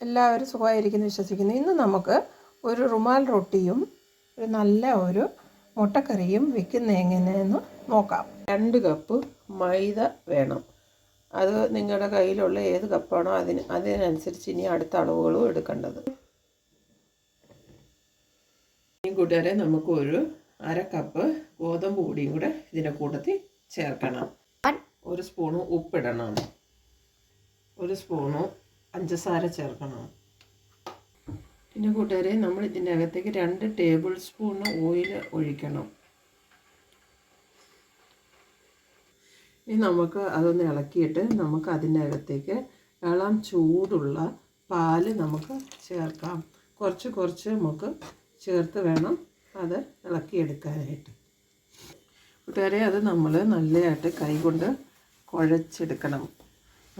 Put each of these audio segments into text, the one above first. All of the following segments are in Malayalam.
എല്ലാവരും സുഖമായിരിക്കുന്നു വിശ്വസിക്കുന്നു. ഇന്ന് നമുക്ക് ഒരു റുമാൽ റൊട്ടിയും ഒരു നല്ല ഒരു മുട്ടക്കറിയും വെക്കുന്ന എങ്ങനെയെന്ന് നോക്കാം. രണ്ട് കപ്പ് മൈദ വേണം. അത് നിങ്ങളുടെ കയ്യിലുള്ള ഏത് കപ്പാണോ അതിന് അതിനനുസരിച്ച് ഇനി അടുത്ത അളവുകളും എടുക്കേണ്ടത്. കൂട്ടുകാരെ നമുക്ക് ഒരു അര കപ്പ് ഗോതമ്പ് പൊടിയും കൂടെ ഇതിന്റെ കൂട്ടത്തിൽ ചേർക്കണം. ഒരു സ്പൂണ് ഉപ്പിടണം. ഒരു സ്പൂണ് പഞ്ചസാര ചേർക്കണം. പിന്നെ കൂട്ടുകാരെ നമ്മൾ ഇതിന്റെ അകത്തേക്ക് രണ്ട് ടേബിൾ സ്പൂൺ ഓയിൽ ഒഴിക്കണം. ഇനി നമുക്ക് അതൊന്ന് ഇളക്കിയിട്ട് നമുക്ക് അതിന്റെ അകത്തേക്ക് ഇളം ചൂടുള്ള പാൽ നമുക്ക് ചേർക്കാം. കുറച്ച് കുറച്ച് നമുക്ക് ചേർത്ത് വേണം അത് ഇളക്കിയെടുക്കാനായിട്ട്. കൂട്ടുകാരെ അത് നമ്മൾ നല്ലതായിട്ട് കൈകൊണ്ട് കുഴച്ചെടുക്കണം.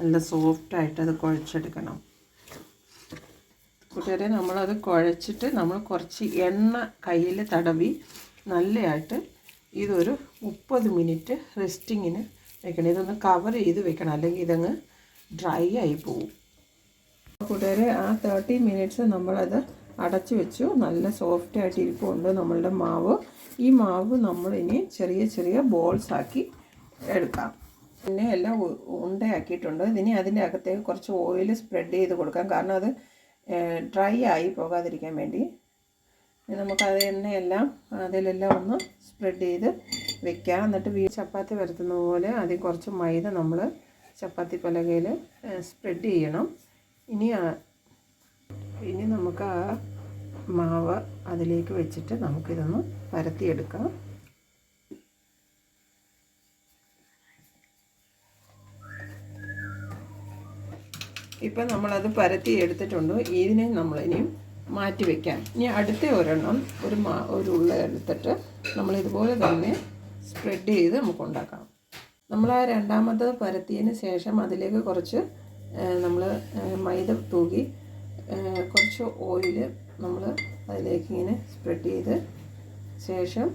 നല്ല സോഫ്റ്റായിട്ട് അത് കുഴച്ചെടുക്കണം. കൂട്ടുകാരെ നമ്മളത് കുഴച്ചിട്ട് നമ്മൾ കുറച്ച് എണ്ണ കയ്യിൽ തടവി നല്ലതായിട്ട് ഇതൊരു മുപ്പത് മിനിറ്റ് റെസ്റ്റിങ്ങിന് വെക്കണം. ഇതൊന്ന് കവർ ചെയ്ത് വെക്കണം. അല്ലെങ്കിൽ ഇതങ്ങ് ഡ്രൈ ആയി പോവും. കൂട്ടുകാരെ ആ തേർട്ടി മിനിറ്റ്സ് നമ്മളത് അടച്ചു വെച്ചു. നല്ല സോഫ്റ്റ് ആയിട്ട് ഇരിപ്പുണ്ട് നമ്മളുടെ മാവ്. ഈ മാവ് നമ്മളിനി ചെറിയ ചെറിയ ബോൾസ് ആക്കി എടുക്കാം. പിന്നെ എല്ലാം ഉണ്ടയാക്കിയിട്ടുണ്ട്. ഇനി അതിന്റെ അകത്തേക്ക് കുറച്ച് ഓയിൽ സ്പ്രെഡ് ചെയ്ത് കൊടുക്കാം. കാരണം അത് ഡ്രൈ ആയി പോകാതിരിക്കാൻ വേണ്ടി. നമുക്ക് അത് എണ്ണയെല്ലാം അതിലെല്ലാം ഒന്ന് സ്പ്രെഡ് ചെയ്ത് വെക്കാം. എന്നിട്ട് വീ ചപ്പാത്തി വരുത്തുന്ന പോലെ അതിൽ കുറച്ച് മൈദ നമ്മൾ ചപ്പാത്തി പലകയിൽ സ്പ്രെഡ് ചെയ്യണം. ഇനി ഇനി നമുക്ക് ആ മാവ് അതിലേക്ക് വെച്ചിട്ട് നമുക്കിതൊന്ന് പരത്തിയെടുക്കാം. ഇപ്പം നമ്മളത് പരത്തി എടുത്തിട്ടുണ്ട്. ഇതിനെ നമ്മളിനിയും മാറ്റി വയ്ക്കാം ഇനി അടുത്ത ഒരെണ്ണം ഒരു മാ ഒരു ഉള്ള എടുത്തിട്ട് നമ്മൾ ഇതുപോലെ തന്നെ സ്പ്രെഡ് ചെയ്ത് നമുക്ക് ഉണ്ടാക്കാം നമ്മൾ ആ രണ്ടാമത് പരത്തിയതിന് ശേഷം അതിലേക്ക് കുറച്ച് നമ്മൾ മൈദ തൂകി കുറച്ച് ഓയിൽ നമ്മൾ അതിലേക്ക് ഇങ്ങനെ സ്പ്രെഡ് ചെയ്ത് ശേഷം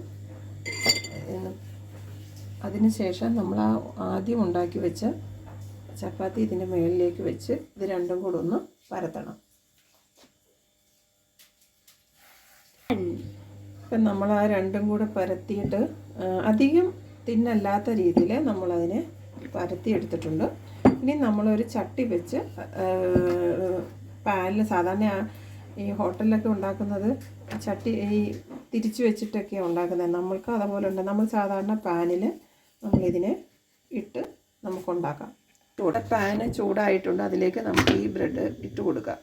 അതിന് ശേഷം നമ്മൾ ആ ആദ്യം ഉണ്ടാക്കി വെച്ച ചപ്പാത്തി ഇതിന്റെ മുകളിലേക്ക് വെച്ച് ഇത് രണ്ടും കൂടെ ഒന്ന് പരത്തണം. ഇപ്പം നമ്മൾ ആ രണ്ടും കൂടെ പരത്തിയിട്ട് അധികം തിന്നല്ലാത്ത രീതിയിൽ നമ്മളതിനെ പരത്തി എടുത്തിട്ടുണ്ട്. ഇനി നമ്മളൊരു ചട്ടി വെച്ച് പാനിൽ സാധാരണ ഈ ഹോട്ടലിലൊക്കെ ഉണ്ടാക്കുന്നത് ചട്ടി ഈ തിരിച്ചു വെച്ചിട്ടൊക്കെയാണ് ഉണ്ടാക്കുന്നത്. നമ്മൾക്ക് അതുപോലെ ഉണ്ട്. നമ്മൾ സാധാരണ പാനിൽ നമ്മളിതിനെ ഇട്ട് നമുക്കുണ്ടാക്കാം ചൂട പാന് ചൂടായിട്ടുണ്ട്. അതിലേക്ക് നമുക്ക് ഈ ബ്രെഡ് ഇട്ട് കൊടുക്കാം.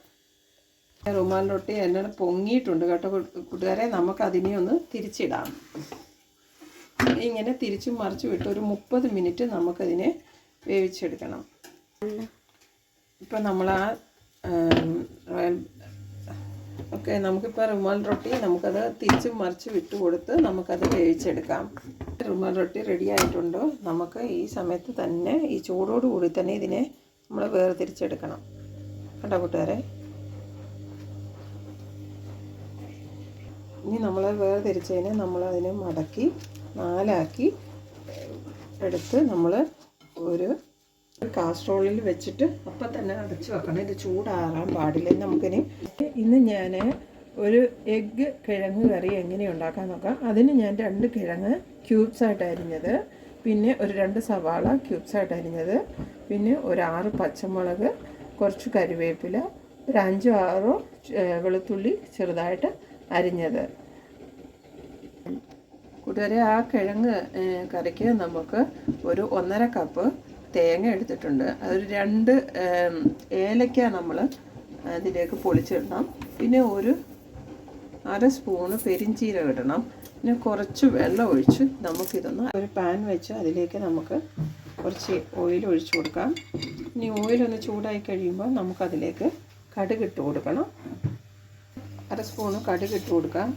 റുമാൽ റൊട്ടി എന്നെ പൊങ്ങിയിട്ടുണ്ട് കേട്ടോ. കൂട്ടുകാരെ നമുക്ക് അതിനെ ഒന്ന് തിരിച്ചിടാം. ഇങ്ങനെ തിരിച്ചും മറിച്ചും ഇട്ട് ഒരു മുപ്പത് മിനിറ്റ് നമുക്കതിനെ വേവിച്ചെടുക്കണം. ഇപ്പം നമ്മൾ ആ ഓക്കെ നമുക്കിപ്പോൾ റുമാൽ റൊട്ടി നമുക്കത് തിരിച്ചും മറിച്ച് വിട്ട് കൊടുത്ത് നമുക്കത് വേവിച്ചെടുക്കാം. റുമാൽ റൊട്ടി റെഡി ആയിട്ടുണ്ട്. നമുക്ക് ഈ സമയത്ത് തന്നെ ഈ ചൂടോട് കൂടി തന്നെ ഇതിനെ നമ്മൾ വേർതിരിച്ചെടുക്കണം. കേട്ടോ കൂട്ടുകാരെ? ഇനി നമ്മൾ വേർതിരിച്ചതിനെ നമ്മളതിനെ മടക്കി നാലാക്കി എടുത്ത് നമ്മൾ ഒരു കാസ്ട്രോളിൽ വെച്ചിട്ട് അപ്പം തന്നെ അടച്ചു വെക്കണം. ഇത് ചൂടാറാൻ പാടില്ല. നമുക്കിനി ഇന്ന് ഞാൻ ഒരു എഗ്ഗ് കിഴങ്ങ് കറി എങ്ങനെ ഉണ്ടാക്കാൻ നോക്കാം. അതിന് ഞാൻ രണ്ട് കിഴങ്ങ് ക്യൂബ്സ് ആയിട്ട് അരിഞ്ഞത്. പിന്നെ ഒരു രണ്ട് സവാള ക്യൂബ്സ് ആയിട്ട് അരിഞ്ഞത്. പിന്നെ ഒരു ആറ് പച്ചമുളക് കുറച്ച് കറിവേപ്പില ഒരു അഞ്ചോ ആറോ വെളുത്തുള്ളി ചെറുതായിട്ട് അരിഞ്ഞത്. കൂട്ടുകാരെ ആ കിഴങ്ങ് കറിക്ക് നമുക്ക് ഒരു ഒന്നര കപ്പ് തേങ്ങ എടുത്തിട്ടുണ്ട്. അതൊരു രണ്ട് ഏലക്ക നമ്മൾ അതിലേക്ക് പൊളിച്ചിടണം. പിന്നെ ഒരു അര സ്പൂണ് പെരിഞ്ചീരകം ഇടണം. പിന്നെ കുറച്ച് വെള്ളം ഒഴിച്ച് നമുക്കിതൊന്ന് ഒരു പാൻ വെച്ച് അതിലേക്ക് നമുക്ക് കുറച്ച് ഓയിൽ ഒഴിച്ച് കൊടുക്കാം. ഇനി ഓയിലൊന്ന് ചൂടായി കഴിയുമ്പോൾ നമുക്കതിലേക്ക് കടുക് ഇട്ട് കൊടുക്കണം. അര സ്പൂണ് കടുക് ഇട്ട് കൊടുക്കാം.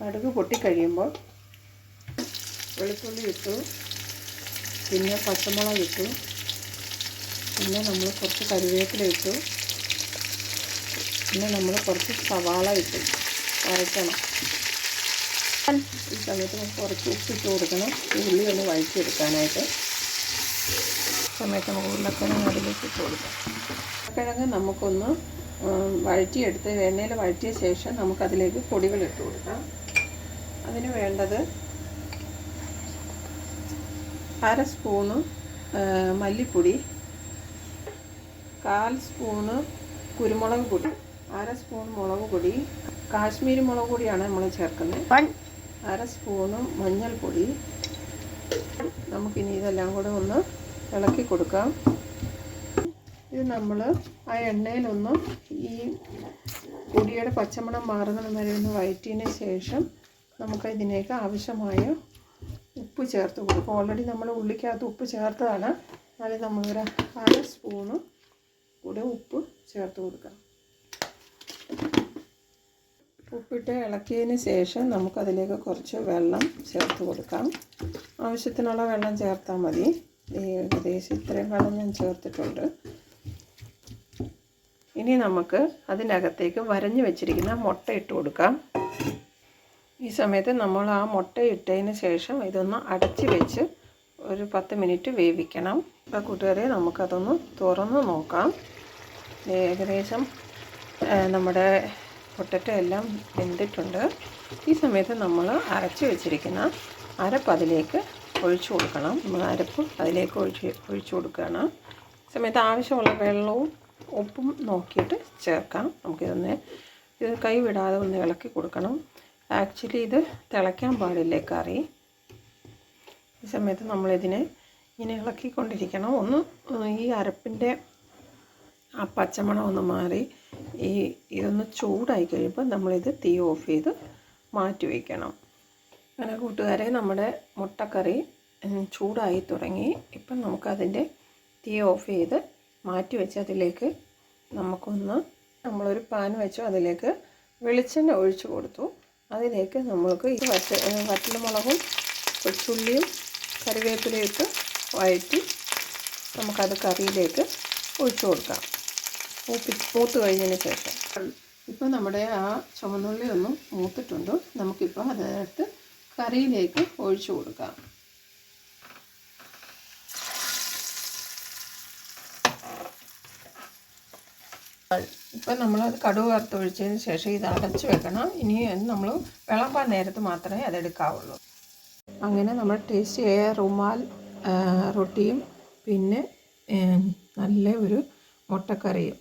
കടുക് പൊട്ടിക്കഴിയുമ്പോൾ വെളുത്തുള്ളി ഇട്ടു. പിന്നെ പച്ചമുളക് ഇട്ടു. പിന്നെ നമ്മൾ കുറച്ച് കറിവേപ്പില ഇട്ടു. പിന്നെ നമ്മൾ കുറച്ച് സവാള ഇട്ടു. വരയ്ക്കണം ഈ സമയത്ത് നമുക്ക് കുറച്ച് ഉപ്പിട്ട് കൊടുക്കണം. ഉള്ളി ഒന്ന് വഴറ്റിയെടുക്കാനായിട്ട്. സമയത്ത് നമുക്ക് ഉരുളക്കിഴങ്ങ് അതിലേക്ക് ഇട്ട് കൊടുക്കാം. ഉരുളക്കിഴങ്ങ് നമുക്കൊന്ന് വഴറ്റിയെടുത്ത് എണ്ണയിൽ വഴറ്റിയ ശേഷം നമുക്കതിലേക്ക് പൊടികൾ ഇട്ട് കൊടുക്കാം. അതിന് വേണ്ടത് അര സ്പൂണ് മല്ലിപ്പൊടി കാൽ സ്പൂണ് കുരുമുളക് പൊടി അര സ്പൂൺ മുളക് പൊടി കാശ്മീരി മുളക് പൊടിയാണ് നമ്മൾ ചേർക്കുന്നത്. അര സ്പൂണ് മഞ്ഞൾപ്പൊടി. നമുക്കിനി ഇതെല്ലാം കൂടെ ഒന്ന് ഇളക്കി കൊടുക്കാം. ഇത് നമ്മൾ ആ എണ്ണയിലൊന്ന് ഈ പൊടിയുടെ പച്ചമണം മാറുന്നത് വരെ ഒന്ന് വഴറ്റിയതിന് ശേഷം നമുക്ക് ഇതിനേക്ക് ആവശ്യമായ ഉപ്പ് ചേർത്ത് കൊടുക്കും. ഓൾറെഡി നമ്മൾ ഉള്ളിക്കകത്ത് ഉപ്പ് ചേർത്തതാണ്. എന്നാലും നമ്മളൊരു അര സ്പൂണ് കൂടെ ഉപ്പ് ചേർത്ത് കൊടുക്കാം. ഉപ്പിട്ട് ഇളക്കിയതിന് ശേഷം നമുക്കതിലേക്ക് കുറച്ച് വെള്ളം ചേർത്ത് കൊടുക്കാം. ആവശ്യത്തിനുള്ള വെള്ളം ചേർത്താൽ മതി. ഏകദേശം ഇത്രയും വെള്ളം ഞാൻ ചേർത്തിട്ടുണ്ട്. ഇനി നമുക്ക് അതിനകത്തേക്ക് വരഞ്ഞു വെച്ചിരിക്കുന്ന മുട്ട ഇട്ട് കൊടുക്കാം. ഈ സമയത്ത് നമ്മൾ ആ മുട്ട ഇട്ടതിന് ശേഷം ഇതൊന്ന് അടച്ച് വെച്ച് ഒരു പത്ത് മിനിറ്റ് വേവിക്കണം. അപ്പോൾ കൂട്ടുകാരെ നമുക്കതൊന്ന് തുറന്ന് നോക്കാം. ഏകദേശം നമ്മുടെ പൊട്ടറ്റോ എല്ലാം വെന്തിട്ടുണ്ട്. ഈ സമയത്ത് നമ്മൾ അരച്ച് വെച്ചിരിക്കുന്ന അരപ്പ് അതിലേക്ക് ഒഴിച്ചു കൊടുക്കണം. നമ്മൾ അരപ്പ് അതിലേക്ക് ഒഴിച്ച് ഒഴിച്ചു കൊടുക്കുകയാണ്. സമയത്ത് ആവശ്യമുള്ള വെള്ളവും ഉപ്പും നോക്കിയിട്ട് ചേർക്കാം. നമുക്കിതൊന്ന് ഇത് കൈ വിടാതെ ഒന്ന് ഇളക്കി കൊടുക്കണം. ആക്ച്വലി ഇത് തിളയ്ക്കാൻ പാടില്ല കറി. ഈ സമയത്ത് നമ്മളിതിനെ ഇങ്ങനെ ഇളക്കിക്കൊണ്ടിരിക്കണം. ഒന്ന് ഈ അരപ്പിന്റെ ആ പച്ചമണം ഒന്ന് മാറി ഈ ഇതൊന്ന് ചൂടായി കഴിയുമ്പോൾ നമ്മളിത് തീ ഓഫ് ചെയ്ത് മാറ്റി വയ്ക്കണം അങ്ങനെ കൂട്ടുകാരെ നമ്മുടെ മുട്ടക്കറി ചൂടായി തുടങ്ങി. ഇപ്പം നമുക്കതിന്റെ തീ ഓഫ് ചെയ്ത് മാറ്റി വെച്ച് അതിലേക്ക് നമുക്കൊന്ന് നമ്മളൊരു പാൻ വെച്ചു. അതിലേക്ക് വെളിച്ചെണ്ണ ഒഴിച്ചു കൊടുത്തു. അതിലേക്ക് നമ്മൾക്ക് ഈ വറ്റ വറ്റൽമുളകും കൊച്ചുള്ളിയും കറിവേപ്പിലയും ഇട്ട് വഴറ്റി നമുക്കത് കറിയിലേക്ക് ഒഴിച്ചു കൊടുക്കാം. മൂപ്പി മൂത്ത് കഴിഞ്ഞതിന് ശേഷം. ഇപ്പോൾ നമ്മുടെ ആ ചുവന്നുള്ളി ഒന്നും മൂത്തിട്ടുണ്ട്. നമുക്കിപ്പോൾ അതെടുത്ത് കറിയിലേക്ക് ഒഴിച്ചു കൊടുക്കാം. ഇപ്പം നമ്മൾ കടുക് വറുത്തൊഴിച്ചതിന് ശേഷം ഇത് അടച്ചു വെക്കണം. ഇനി നമ്മൾ വിളമ്പാൻ നേരത്ത് മാത്രമേ അതെടുക്കാവുള്ളൂ അങ്ങനെ നമ്മൾ ടേസ്റ്റ് ചെയ്യ റുമാൽ റൊട്ടിയും പിന്നെ നല്ല ഒരു മുട്ടക്കറിയും.